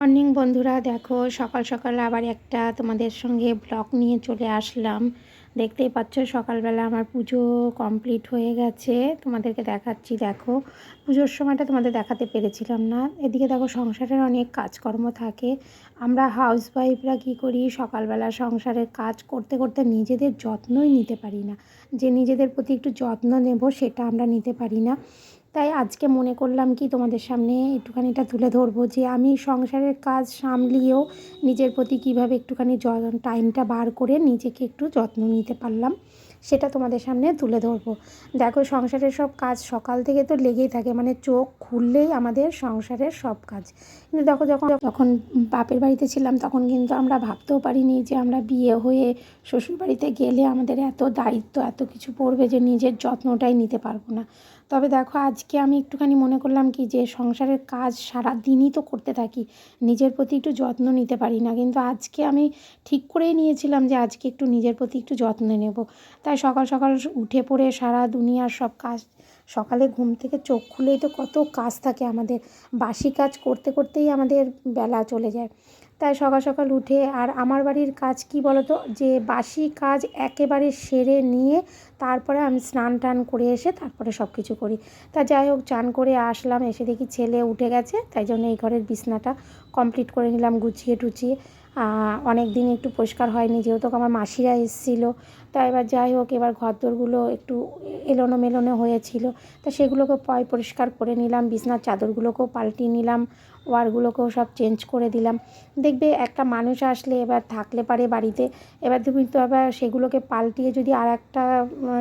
Morning বন্ধুরা। দেখো, সকাল সকাল আবার একটা তোমাদের সঙ্গে ব্লগ নিয়ে চলে আসলাম। দেখতেই পাচ্ছ, সকালবেলা আমার পুজো কমপ্লিট হয়ে গেছে। তোমাদেরকে দেখাচ্ছি, দেখো। পুজোর সময়টা তোমাদের দেখাতে পেরেছিলাম না। এদিকে দেখো, সংসারের অনেক কাজকর্ম থাকে। আমরা হাউস ওয়াইফরা কী করি? সকালবেলা সংসারের কাজ করতে করতে নিজেদের যত্নই নিতে পারি না। যে নিজেদের প্রতি একটু যত্ন নেব, সেটা আমরা নিতে পারি না। তাই আজকে মনে করলাম কি তোমাদের সামনে একটুখানিটা তুলে ধরবো যে আমি সংসারের কাজ সামলিয়েও নিজের প্রতি কীভাবে একটুখানি টাইমটা বার করে নিজেকে একটু যত্ন নিতে পারলাম, সেটা তোমাদের সামনে তুলে ধরবো। দেখো সংসারের সব কাজ সকাল থেকে তো লেগেই থাকে মানে চোখ খুললেই আমাদের সংসারের সব কাজ। কিন্তু দেখো যখন যখন বাপের বাড়িতে ছিলাম তখন কিন্তু আমরা ভাবতেও পারিনি যে আমরা বিয়ে হয়ে শ্বশুরবাড়িতে গেলে আমাদের এত দায়িত্ব, এত কিছু পড়বে যে নিজের যত্নটাই নিতে পারব না। তবে দেখো, আজকে আমি একটুখানি মনে করলাম কি যে, সংসারের কাজ সারা দিনই তো করতে থাকি, নিজের প্রতি একটু যত্ন নিতে পারি না। কিন্তু আজকে আমি ঠিক করেই নিয়েছিলাম যে, আজকে একটু নিজের প্রতি একটু যত্ন নেব। তাই সকাল সকাল উঠে পড়ে সারা দুনিয়ার সব কাজ, সকালে ঘুম থেকে চোখ খুলেই তো কত কাজ থাকে আমাদের। বাসি কাজ করতে করতেই আমাদের বেলা চলে যায়। তাই সকাল সকাল উঠে, আর আমার বাড়ির কাজ কি বলতো? যে বাসি কাজ একেবারে সেরে নিয়ে তারপরে আমি স্নান টান করে এসে তারপরে সব কিছু করি। তা যাই হোক, চান করে আসলাম, এসে দেখি ছেলে উঠে গেছে, তাই জন্য এই ঘরের বিছনাটা কমপ্লিট করে নিলাম গুছিয়ে টুচিয়ে অনেক দিন একটু পরিষ্কার হয়নি, যেহেতু আমার মাসিরা এসেছিল তা এবার যাই হোক, এবার ঘরদোরগুলো একটু এলোনো মেলোনো হয়েছিল। তা সেগুলোকে পয় পরিষ্কার করে নিলাম, বিছনার চাদরগুলোকেও পাল্টিয়ে নিলাম, ওয়ারগুলোকেও সব চেঞ্জ করে দিলাম। দেখবে একটা মানুষ আসলে এবার থাকলে পারে বাড়িতে, এবার তুমি তো আবার সেগুলোকে পাল্টিয়ে যদি আর একটা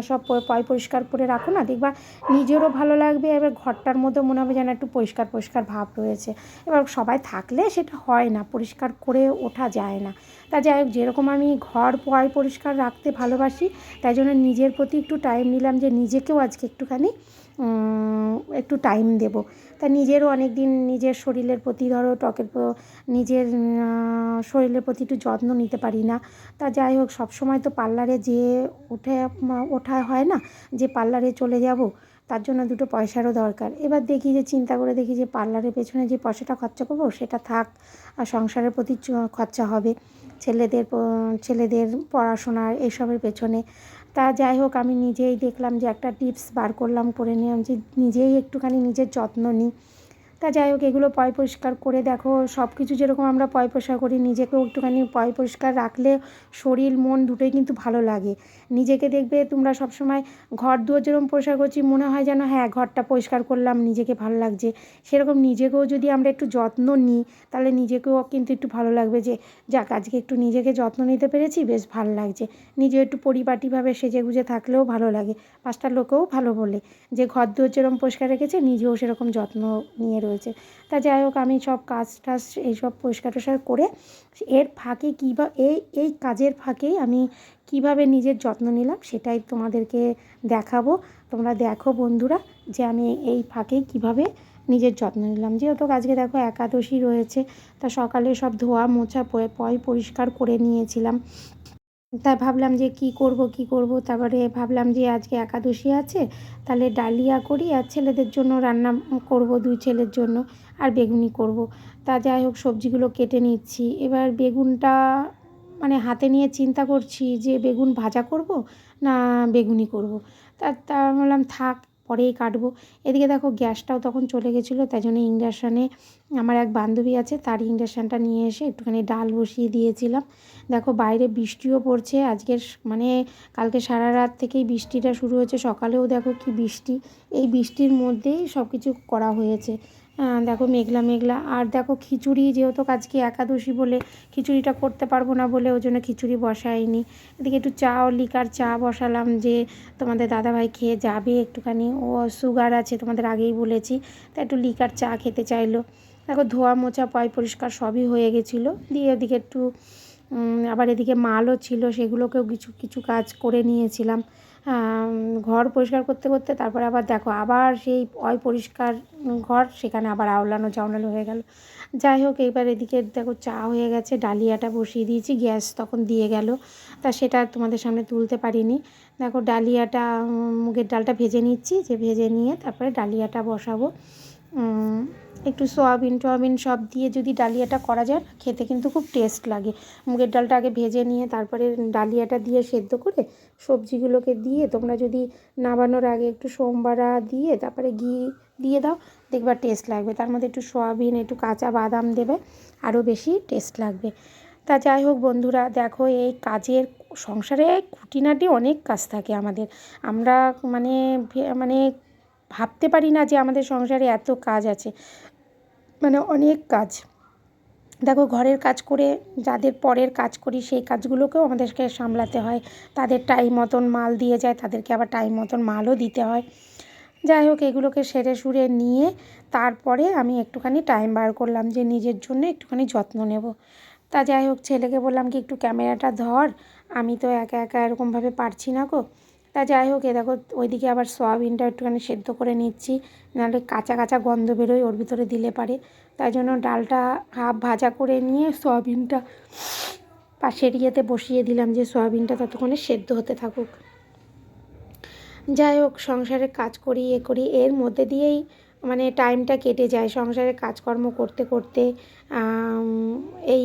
সব পয় পরিষ্কার করে রাখো না, দেখবা নিজেরও ভালো লাগবে, এবার ঘরটার মধ্যে মনে হবে যেন একটু পরিষ্কার পরিষ্কার ভাব রয়েছে। এবার সবাই থাকলে সেটা হয় না, পরিষ্কার করে ওঠা যায় না। তা যাই হোক, যেরকম আমি ঘর পয় পরিষ্কার রাখতে ভালোবাসি, তাই জন্য নিজের প্রতি একটু টাইম নিলাম যে নিজেকেও আজকে একটুখানি একটু টাইম দেব। তা নিজেরও অনেক দিন নিজের শরীরের প্রতি ধরো টকের নিজের শরীরের প্রতি একটু যত্ন নিতে পারি না। তা যাই হোক, সবসময় তো পার্লারে যেয়ে উঠে ওঠা হয় না, যে পার্লারে চলে যাব, তার জন্য দুটো পয়সারও দরকার। এবার দেখি যে, চিন্তা করে দেখি যে পার্লারের পেছনে যে পয়সাটা খরচা করব, সেটা থাক, আর সংসারের প্রতি খরচা হবে। ছেলেদের ছেলেদের পড়াশোনার এসবের পেছনে। তা যাই হোক, আমি নিজেই দেখলাম যে একটা টিপস বার করলাম করে নিলাম যে নিজেই একটুখানি নিজের যত্ন নিই। তা যাই হোক, এগুলো পয় পরিষ্কার করে দেখো। সব কিছু যেরকম আমরা পয় পরিষ্কার করি, নিজেকেও একটুখানি পয় পরিষ্কার রাখলে শরীর, মন দুটোই কিন্তু ভালো লাগে। নিজেকে দেখবে তোমরা সবসময় ঘর দুয়ার যেরকম পরিষ্কার করছি, মনে হয় যেন হ্যাঁ ঘরটা পরিষ্কার করলাম, নিজেকে ভালো লাগছে। সেরকম নিজেকেও যদি আমরা একটু যত্ন নিই, তাহলে নিজেকেও কিন্তু একটু ভালো লাগবে যে, যাক, আজকে একটু নিজেকে যত্ন নিতে পেরেছি, বেশ ভালো লাগছে। নিজে একটু পরিপাটিভাবে সেজে গুজে থাকলেও ভালো লাগে। পাঁচটা লোকেও ভালো বলে। যে ঘর দুয়ার যেরকম পরিষ্কার রেখেছে, নিজেও সেরকম যত্ন নিয়ে রয়েছে। তা যাই হোক, আমি সব কাজ টাজ এইসব পরিষ্কার টরিষ্কার করে এর ফাঁকে কী বা এই এই কাজের ফাঁকেই আমি কীভাবে নিজের যত্ন নিলাম সেটাই তোমাদেরকে দেখাবো। তোমরা দেখো বন্ধুরা যে আমি এই ফাঁকেই কীভাবে নিজের যত্ন নিলাম। যেহেতু আজকে দেখো একাদশী রয়েছে, তা সকালে সব ধোয়া মোছা পয়, পরিষ্কার করে নিয়েছিলাম। তাই ভাবলাম যে কি করব কি করব? তারপরে ভাবলাম যে আজকে একাদশী আছে, তাহলে ডালিয়া করি আর ছেলেদের জন্য রান্না করব, দুই ছেলের জন্য আর বেগুনি করব। তা যাই হোক, সবজিগুলো কেটে নিচ্ছি। এবার বেগুনটা মানে হাতে নিয়ে চিন্তা করছি যে বেগুন ভাজা করব না বেগুনি করব। তা তা বললাম থাক পরেই কাটবো। এদিকে দেখো গ্যাসটাও তখন চলে গেছিল, তাই জন্য ইন্ডাকশানে আমার এক বান্ধবী আছে তার ইন্ডাকশানটা নিয়ে এসে একটুখানি ডাল বসিয়ে দিয়েছিলাম। দেখো বাইরে বৃষ্টিও পড়ছে আজকের মানে কালকে সারা রাত থেকেই বৃষ্টিটা শুরু হয়েছে, সকালেও দেখো কি বৃষ্টি। এই বৃষ্টির মধ্যেই সব কিছু করা হয়েছে। দেখো মেঘলা মেঘলা। আর দেখো খিচুড়ি যেহেতু আজকে একাদশী বলে খিচুড়িটা করতে পারব না বলে ওই জন্য খিচুড়ি বসাইনি। এদিকে একটু চা ও লিকার চা বসালাম যে তোমাদের দাদাভাই খেয়ে যাবে একটুখানি। ও সুগার আছে তোমাদের আগেই বলেছি তা একটু লিকার চা খেতে চাইলো। দেখো ধোয়া মোছা, পয় পরিষ্কার সবই হয়ে গেছিল। দিয়ে ওদিকে একটু আবার এদিকে মালও ছিল, সেগুলোকেও কিছু কিছু কাজ করে নিয়েছিলাম। ঘর পরিষ্কার করতে করতে তারপরে আবার দেখো, আবার সেই অপরিষ্কার ঘর, সেখানে আবার আওলানো চাওলানো হয়ে গেল। যাই হোক, এইবার এদিকে দেখো, চা হয়ে গেছে, ডালিয়াটা বসিয়ে দিয়েছি, গ্যাস তখন দিয়ে গেল। তা সেটা তোমাদের সামনে তুলতে পারিনি। দেখো, ডালিয়াটা মুগের ডালটা ভেজে নিচ্ছি, যে ভেজে নিয়ে তারপরে ডালিয়াটা বসাবো। একটু সয়াবিন টয়াবিন সব দিয়ে যদি ডালিয়াটা করা যায় না খেতে কিন্তু খুব টেস্ট লাগে। মুগের ডালটা আগে ভেজে নিয়ে তারপরে ডালিয়াটা দিয়ে সেদ্ধ করে সবজিগুলোকে দিয়ে তোমরা যদি নামানোর আগে একটু সোমবারা দিয়ে তারপরে ঘি দিয়ে দাও, দেখবা টেস্ট লাগবে। তার মধ্যে একটু সয়াবিন, একটু কাঁচা বাদাম দেবে, আরও বেশি টেস্ট লাগবে। তা যাই হোক বন্ধুরা, দেখো এই কাজের সংসারে খুঁটিনাটি অনেক কাজ থাকে আমাদের। আমরা মানে মানে ভাবতে পারি না যে আমাদের সংসারে এত কাজ আছে। মানে অনেক কাজ। দেখো ঘরের কাজ করে যাদের পরের কাজ করি সেই কাজগুলোকেও আমাদেরকে সামলাতে হয়। তাদের টাইম মতন মাল দিয়ে যায়, তাদেরকে আবার টাইম মতন মালও দিতে হয়। যাই হোক, এগুলোকে সেরে সুরে নিয়ে তারপরে আমি একটুখানি টাইম বার করলাম যে নিজের জন্য একটুখানি যত্ন নেব। তা যাই হোক, ছেলেকে বললাম কি, একটু ক্যামেরাটা ধর। আমি তো একা একা এরকমভাবে পারছি না গো। তা যাই হোক, এ দেখো, ওইদিকে আবার সয়াবিনটা একটুখানি সেদ্ধ করে নিচ্ছি, নাহলে কাঁচা কাঁচা গন্ধ বেরোয়, ওর ভিতরে দিলে পারে। তাই জন্য ডালটা হাফ ভাজা করে নিয়ে সয়াবিনটা পাশের ইয়েতে বসিয়ে দিলাম যে সয়াবিনটা ততক্ষণে সেদ্ধ হতে থাকুক। যাই হোক, সংসারে কাজ করি, এ করি, এর মধ্যে দিয়েই মানে টাইমটা কেটে যায়। সংসারে কাজকর্ম করতে করতে এই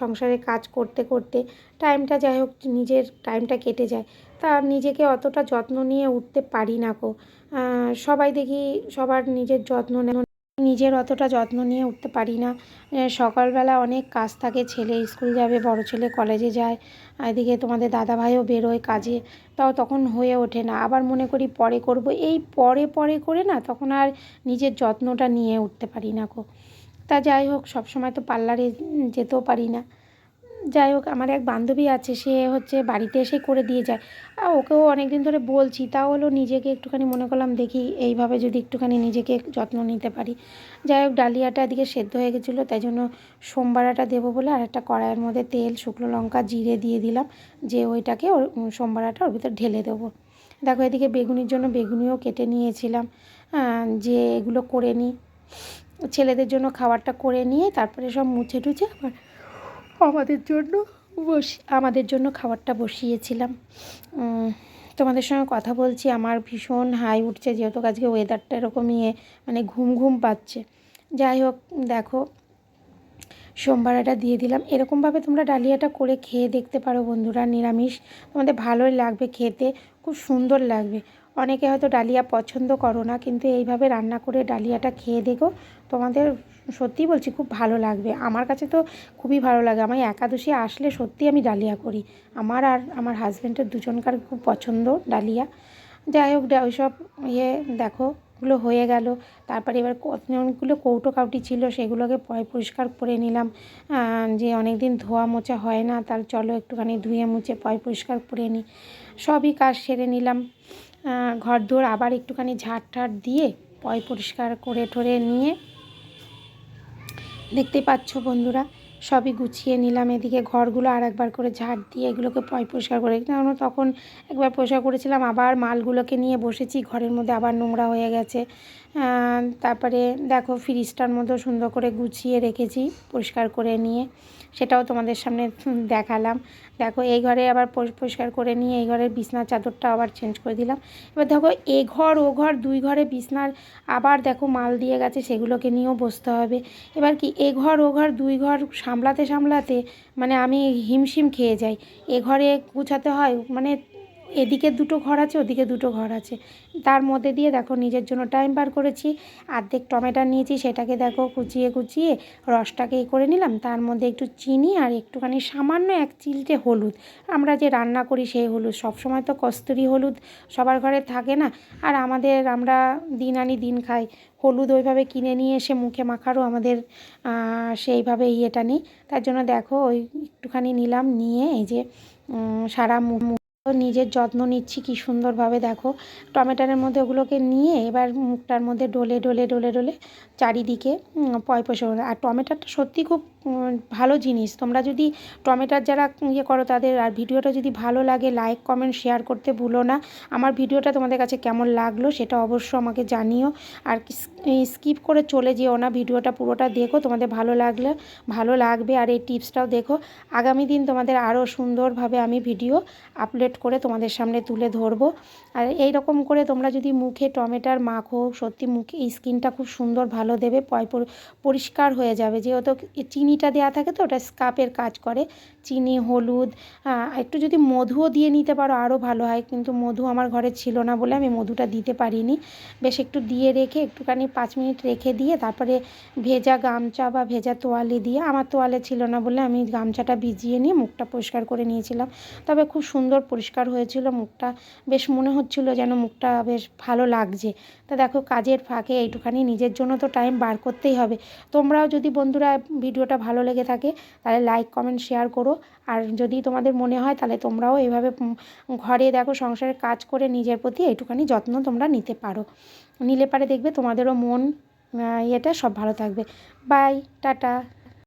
সংসারে কাজ করতে করতে টাইমটা যাই হোক, নিজের টাইমটা কেটে যায়। তা নিজেকে অতটা যত্ন নিয়ে উঠতে পারি না কো সবাই দেখি সবার নিজের যত্ন নেওয়া নিজের অতটা যত্ন নিয়ে উঠতে পারি না। সকালবেলা অনেক কাজ থাকে, ছেলে স্কুল যাবে, বড় ছেলে কলেজে যায় এদিকে তোমাদের দাদাভাইও বেরোয় কাজে, তাও তখন হয়ে ওঠে না। আবার মনে করি পরে করব। এই পরে পরে করে না তখন আর নিজের যত্নটা নিয়ে উঠতে পারি না কো তা যাই হোক, সবসময় তো পার্লারে যেতেও পারি না। যাই হোক, আমার এক বান্ধবী আছে, সে হচ্ছে বাড়িতে এসে করে দিয়ে যায়। আর ওকেও অনেক দিন ধরে বলছি তাও হলো নিজেকে একটুখানি মনে করলাম, দেখি এইভাবে যদি একটুখানি নিজেকে যত্ন নিতে পারি। যাই হোক, ডালিয়াটা এদিকে সেদ্ধ হয়ে গেছিল, তাই জন্য সোমবারাটা দেবো বলে আর একটা কড়াইয়ের মধ্যে তেল, শুকনো লঙ্কা, জিরে দিয়ে দিলাম, যে ওইটাকে ওর সোমবারাটা ওর ভিতরে ঢেলে দেবো। দেখো, এদিকে বেগুনির জন্য বেগুনিও কেটে নিয়েছিলাম যে এগুলো করে নিই। ছেলেদের জন্য খাবারটা করে নিয়ে তারপরে সব মুছে টুছে আবার আমাদের জন্য বসি, আমাদের জন্য খাবারটা বসিয়েছিলাম। তোমাদের সঙ্গে কথা বলছি, আমার ভীষণ হাই উঠছে, যেহেতু আজকে ওয়েদারটা এরকমই মানে ঘুম ঘুম পাচ্ছে। যাই হোক, দেখো সোমবারাটা দিয়ে দিলাম। এরকমভাবে তোমরা ডালিয়াটা করে খেয়ে দেখতে পারো বন্ধুরা, নিরামিষ। তোমাদের ভালোই লাগবে খেতে, খুব সুন্দর লাগবে। অনেকে হয়তো ডালিয়া পছন্দ করো না, কিন্তু এইভাবে রান্না করে ডালিয়াটা খেয়ে দেখো, তোমাদের সত্যিই বলছি, খুব ভালো লাগবে। আমার কাছে তো খুবই ভালো লাগে। আমার একাদশী আসলে সত্যি আমি ডালিয়া করি। আমার আর আমার হাজব্যান্ডের দুজনকার খুব পছন্দ ডালিয়া। যাই হোক ওইসব ইয়ে দেখো ওগুলো হয়ে গেল। তারপরে এবার অনেকগুলো কৌটো কাউটি ছিল, সেগুলোকে পয় পরিষ্কার করে নিলাম। যে অনেক দিন ধোয়া মোছা হয় না, তার চলো একটুখানি ধুয়ে মুছে পয় পরিষ্কার করে নিই সবই কাজ সেরে নিলাম। ঘর দৌড় আবার একটুখানি ঝাড় ঠাট দিয়ে পয় পরিষ্কার করে ঠরে নিয়ে দেখতেই পাচ্ছ বন্ধুরা। সবই গুছিয়ে নিলাম এদিকে ঘরগুলো আর একবার করে ঝাড় দিয়ে এগুলোকে পয়, পরিষ্কার করে কারণ তখন একবার পরিষ্কার করেছিলাম, আবার মালগুলোকে নিয়ে বসেছি, ঘরের মধ্যে আবার নোংরা হয়ে গেছে। তারপরে দেখো ফ্রিজটার মধ্যে সুন্দর করে গুছিয়ে রেখেছি, পরিষ্কার করে নিয়ে। সেটাও তোমাদের সামনে দেখালাম। দেখো এই ঘরে আবার পরিষ্কার করে নিয়ে এই ঘরের বিছনার চাদরটা আবার চেঞ্জ করে দিলাম। এবার দেখো এ ঘর, ও ঘর, দুই ঘরে বিছনার আবার দেখো মাল দিয়ে গেছে, সেগুলোকে নিয়েও বসতে হবে। এবার কি এ ঘর, ও ঘর, দুই ঘর সামলাতে সামলাতে মানে আমি হিমশিম খেয়ে যাই। এ ঘরে গুছাতে হয় মানে এদিকে দুটো ঘর আছে, ওদিকে দুটো ঘর আছে। তার মধ্যে দিয়ে দেখো নিজের জন্য টাইম বার করেছি। আর্ধেক টমেটো নিয়েছি, সেটাকে দেখো কুচিয়ে কুচিয়ে রসটাকে এই করে নিলাম। তার মধ্যে একটু চিনি আর একটুখানি সামান্য এক চিলটে হলুদ। আমরা যে রান্না করি সেই হলুদ। সবসময় তো কস্তুরি হলুদ সবার ঘরে থাকে না। আর আমাদের, আমরা দিন আনি দিন খাই। হলুদ ওইভাবে কিনে নিয়ে এসে মুখে মাখারও আমাদের সেইভাবে ইয়েটা নেই। তার জন্য দেখো ওই একটুখানি নিলাম, নিয়ে এই যে সারা মুখ নিজের যত্ন নিচ্ছি, কি সুন্দরভাবে দেখো। টমেটোর মধ্যে ওগুলোকে নিয়ে এবার মুখটার মধ্যে ডলে ডলে ডলে ডলে চারিদিকে পয় পয়সা আর টমেটোটা সত্যি খুব ভালো জিনিস। তোমরা যদি টমেটোর যারা ইয়ে করো, তাদের আর ভিডিওটা যদি ভালো লাগে লাইক কমেন্ট শেয়ার করতে ভুলো না। আমার ভিডিওটা তোমাদের কাছে কেমন লাগল সেটা অবশ্য আমাকে জানিও। আর স্কিপ করে চলে যেও না ভিডিওটা, পুরোটা দেখো, তোমাদের ভালো লাগলে, ভালো লাগবে। আর এই টিপসটাও দেখো। আগামী দিন তোমাদের আরও সুন্দরভাবে আমি ভিডিও আপলোড করে তোমাদের সামনে তুলে ধরবো। আর এই রকম করে তোমরা যদি মুখে টমেটোর মাখো, সত্যি মুখে স্কিনটা খুব সুন্দর, ভালো দেবে, পয়, পরিষ্কার হয়ে যাবে। যেহেতু চিনিটা দেওয়া থাকে তো, ওটা স্কাপের কাজ করে। চিনি, হলুদ একটু যদি মধুও দিয়ে নিতে পারো আরও ভালো হয়, কিন্তু মধু আমার ঘরে ছিল না বলে আমি মধুটা দিতে পারিনি। বেশ একটু দিয়ে রেখে একটুখানি পাঁচ মিনিট রেখে দিয়ে তারপরে ভেজা গামছা বা ভেজা তোয়ালে দিয়ে, আমার তোয়ালে ছিল না বলে আমি গামছাটা ভিজিয়ে নিয়ে মুখটা পরিষ্কার করে নিয়েছিলাম। তবে খুব সুন্দর পরিষ্কার হয়েছিল মুখটা। বেশ মনে হচ্ছিল যেন মুখটা বেশ ভালো লাগছে। তা দেখো, কাজের ফাঁকে এইটুখানি নিজের জন্য তো টাইম বার করতেই হবে। তোমরাও যদি বন্ধুরা ভিডিওটা ভালো লেগে থাকে, তাহলে লাইক কমেন্ট শেয়ার করো। আর যদি তোমাদের মনে হয়, তাহলে তোমরাও এভাবে ঘরে দেখো সংসারের কাজ করে নিজের প্রতি একটুখানি যত্ন তোমরা নিতে পারো। নিলে পারে দেখবে তোমাদেরও মন এটা সব ভালো থাকবে। Bye tata.